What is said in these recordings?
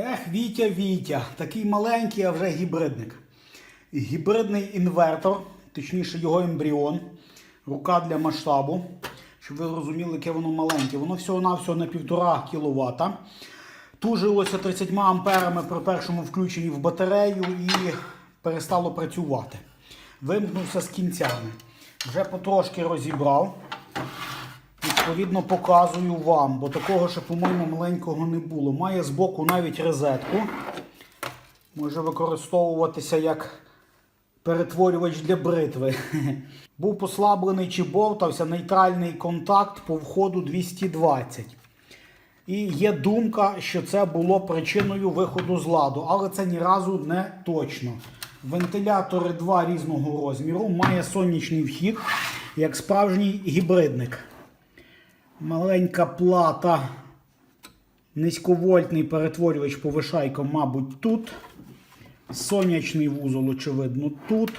Ех, Вітя, Вітя, такий маленький, а вже гібридник. Гібридний інвертор, точніше його ембріон, рука для масштабу. Щоб ви розуміли, яке воно маленьке. Воно всього-навсього на 1,5 кВт. Тужилося 30 амперами при першому включенні в батарею і перестало працювати. Вимкнувся з кінцями. Вже потрошки розібрав. Відповідно, показую вам, бо такого ще, по-моєму, маленького не було. Має збоку навіть розетку. Може використовуватися як перетворювач для бритви. Був послаблений чи бовтався нейтральний контакт по входу 220. І є думка, що це було причиною виходу з ладу, але це ні разу не точно. Вентилятори два різного розміру, має сонячний вхід, як справжній гібридник. Маленька плата, низьковольтний перетворювач повишайка, мабуть, тут. Сонячний вузол, очевидно, тут.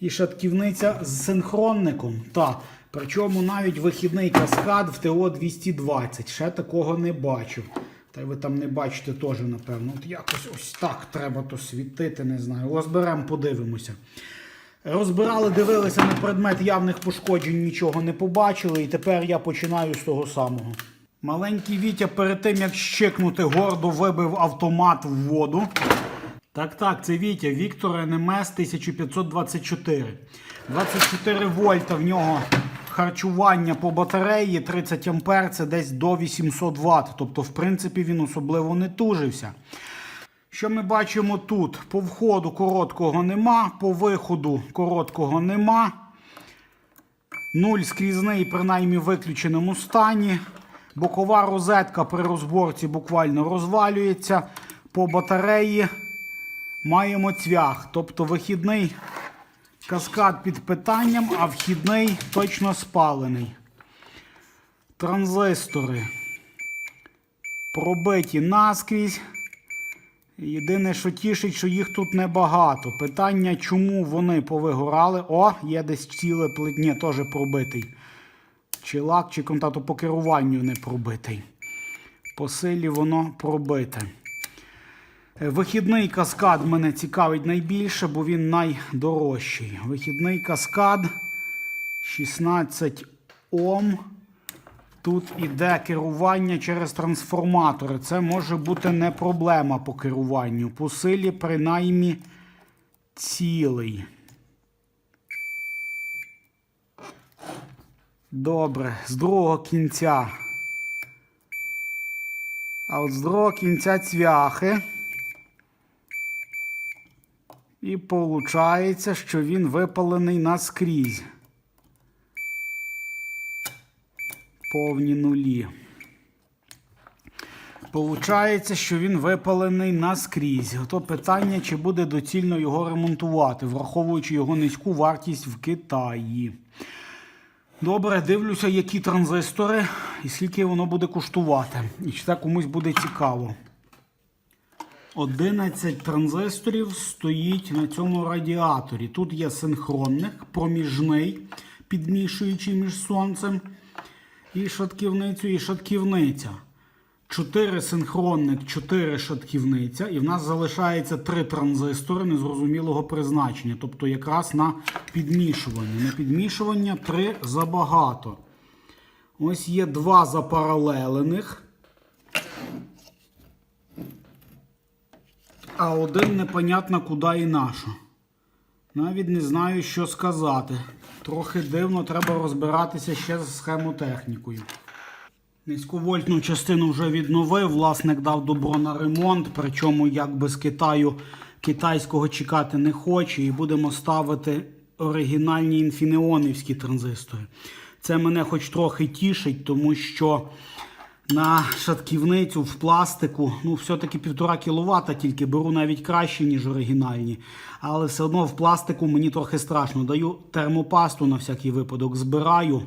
І шатківниця з синхронником. Так. Причому навіть вихідний каскад в ТО-220. Ще такого не бачив. Та й ви там не бачите теж, напевно. От якось ось так треба то світити, не знаю. Розберемо, подивимося. Розбирали, дивилися на предмет явних пошкоджень, нічого не побачили, і тепер я починаю з того самого. Маленький Вітя перед тим, як щикнути, гордо вибив автомат в воду. Так, так, це Вітя, Віктор НМС 1524. 24 вольта в нього харчування по батареї, 30 ампер це десь до 800 Вт. Тобто, в принципі, він особливо не тужився. Що ми бачимо тут? По входу короткого нема, по виходу короткого нема. Нуль скрізний, принаймні в виключеному стані. Бокова розетка при розборці буквально розвалюється. По батареї маємо цвях. Тобто вихідний каскад під питанням, а вхідний точно спалений. Транзистори пробиті наскрізь. Єдине, що тішить, що їх тут небагато. Питання, чому вони повигорали. О, є десь ціле плетня, теж пробитий. Чи лак, чи контакту по керуванню не пробитий. По силі воно пробите. Е, Вихідний каскад мене цікавить найбільше, бо він найдорожчий. Вихідний каскад 16 Ом. Тут іде керування через трансформатори. Це може бути не проблема по керуванню. По силі, принаймні, цілий. Добре, з другого кінця. А от з другого кінця цвяхи. І виходить, що він випалений наскрізь. Повні нулі. Получається, що він випалений наскрізь. Ото питання, чи буде доцільно його ремонтувати, враховуючи його низьку вартість в Китаї. Добре, дивлюся, які транзистори і скільки воно буде коштувати. І чи це комусь буде цікаво. 11 транзисторів стоїть на цьому радіаторі. Тут є синхронник, проміжний, підмішуючий між сонцем і шатківницю, і шатківниця. 4 синхронник, 4 шатківниця. І в нас залишається 3 транзистори незрозумілого призначення. Тобто якраз на підмішування. На підмішування 3 забагато. Ось є 2 запаралелених. А один непонятно куди і на що. Навіть не знаю, що сказати. Трохи дивно, треба розбиратися ще з схемотехнікою. Низьковольтну частину вже відновив, власник дав добро на ремонт, причому якби з Китаю китайського чекати не хоче, і будемо ставити оригінальні інфінеонівські транзистори. Це мене хоч трохи тішить, тому що на шатківницю в пластику, ну, все-таки 1,5 кВт, тільки беру навіть краще, ніж оригінальні. Але все одно в пластику мені трохи страшно. Даю термопасту на всякий випадок, збираю.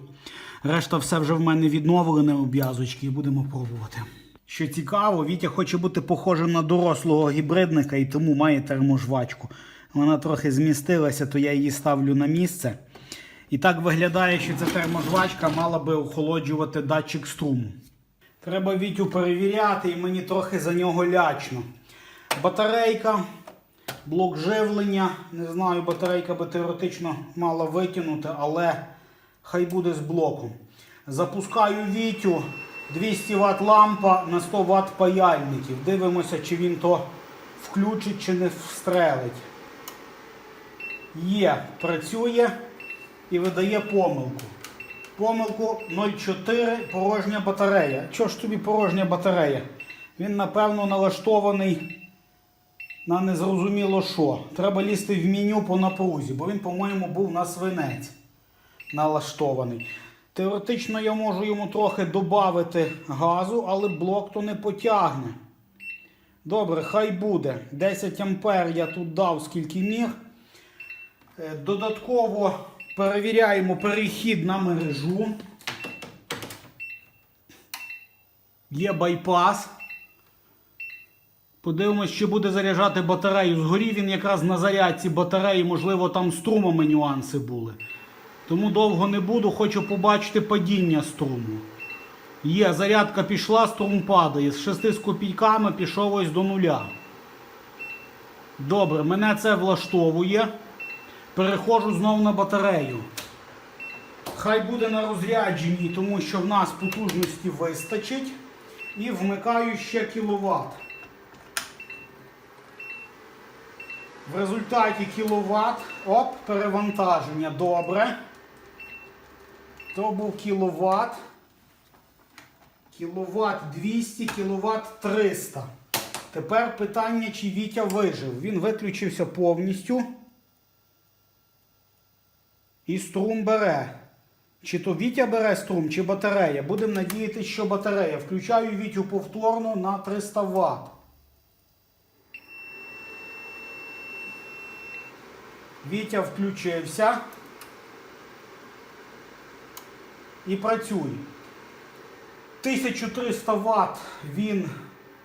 Решта все вже в мене відновлене обв'язочки і будемо пробувати. Що цікаво, Вітя хоче бути похожим на дорослого гібридника і тому має терможвачку. Вона трохи змістилася, то я її ставлю на місце. І так виглядає, що ця терможвачка мала би охолоджувати датчик струму. Треба Вітю перевіряти і мені трохи за нього лячно. Батарейка, блок живлення. Не знаю, батарейка би теоретично мала витягнути, але хай буде з блоком. Запускаю Вітю. 200 Вт лампа на 100 Вт паяльників. Дивимося, чи він то включить, чи не встрелить. Є, працює і видає помилку. Помилку 0,4 порожня батарея. Чого ж тобі порожня батарея? Він, напевно, налаштований на незрозуміло що. Треба лізти в меню по напрузі, бо він, по-моєму, був на свинець налаштований. Теоретично я можу йому трохи додати газу, але блок то не потягне. Добре, хай буде. 10 ампер я тут дав скільки міг. Е, Додатково перевіряємо перехід на мережу. Є байпас. Подивимось, чи буде заряджати батарею. Згорів він якраз на зарядці батареї, можливо, там струмами нюанси були. Тому довго не буду, хочу побачити падіння струму. Є, зарядка пішла, струм падає. З 6 з копійками пішов ось до нуля. Добре, мене це влаштовує. Переходжу знову на батарею. Хай буде на розрядженні, тому що в нас потужності вистачить. І вмикаю ще кіловат. В результаті кіловат, оп, перевантаження. Добре. То був кіловат. Кіловат 200, кіловат 300. Тепер питання, чи Вітя вижив. Він виключився повністю. І струм бере. Чи то Вітя бере струм, чи батарея. Будемо надіятися, що батарея. Включаю Вітю повторно на 300 Вт. Вітя включився і працює. 1300 Вт він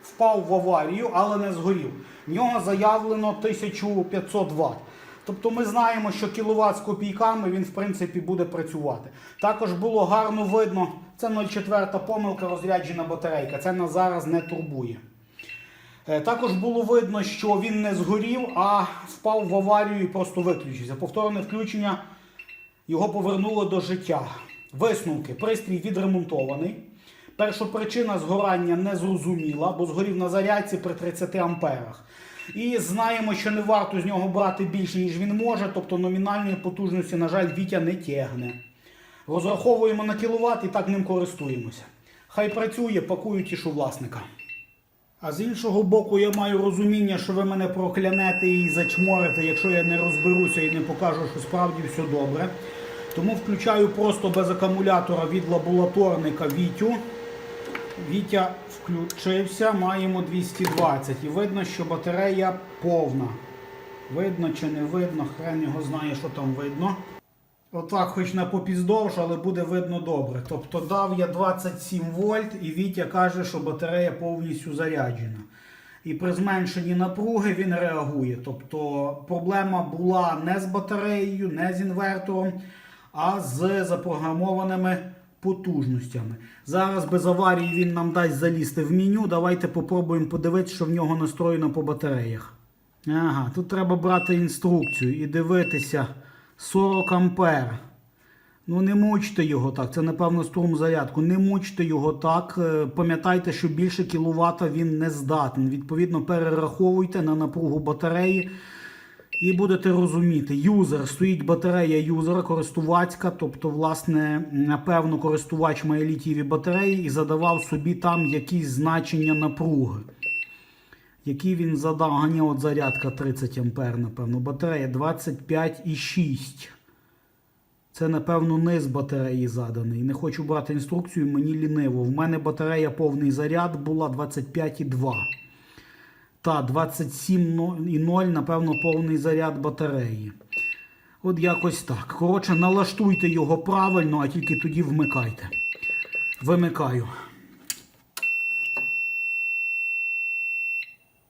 впав в аварію, але не згорів. В нього заявлено 1500 Вт. Тобто ми знаємо, що кіловат з копійками він в принципі буде працювати. Також було гарно видно, це 0,4 помилка розряджена батарейка. Це нас зараз не турбує. Е, Також було видно, що він не згорів, а впав в аварію і просто виключився. Повторне включення його повернуло до життя. Висновки. Пристрій відремонтований. Першопричина згорання не зрозуміла, бо згорів на зарядці при 30 амперах. І знаємо, що не варто з нього брати більше, ніж він може, тобто номінальної потужності, на жаль, Вітя не тягне. Розраховуємо на кіловат і так ним користуємося. Хай працює, пакую тішу власника. А з іншого боку, я маю розуміння, що ви мене проклянете і зачморите, якщо я не розберуся і не покажу, що справді все добре. Тому включаю просто без акумулятора від лабораторника Вітю. Вітя включився, маємо 220. І видно, що батарея повна. Видно чи не видно, хрен його знає, що там видно. Отак, хоч на попіздовж, але буде видно добре. Тобто дав я 27 вольт і Вітя каже, що батарея повністю заряджена. І при зменшенні напруги він реагує. Тобто проблема була не з батареєю, не з інвертором, а з запрограмованими потужностями. Зараз без аварії він нам дасть залізти в меню. Давайте попробуємо подивитися, що в нього настроєно по батареях. Ага, тут треба брати інструкцію і дивитися 40 ампер. Ну не мучте його так. Це, напевно, струм зарядку. Не мучте його так. Е, Пам'ятайте, що більше кіловата він не здатний. Відповідно, перераховуйте на напругу батареї. І будете розуміти, юзер стоїть батарея юзера, користувацька, тобто, власне, напевно, користувач має літієві батареї і задавав собі там якісь значення напруги. Які він задав, а ні, от зарядка 30 ампер, напевно. Батарея 25,6. Це, напевно, низ батареї заданий. Не хочу брати інструкцію, мені ліниво. В мене батарея повний заряд була 25,2. Та 27,0, напевно, повний заряд батареї. От якось так. Коротше, налаштуйте його правильно, а тільки тоді вмикайте. Вимикаю.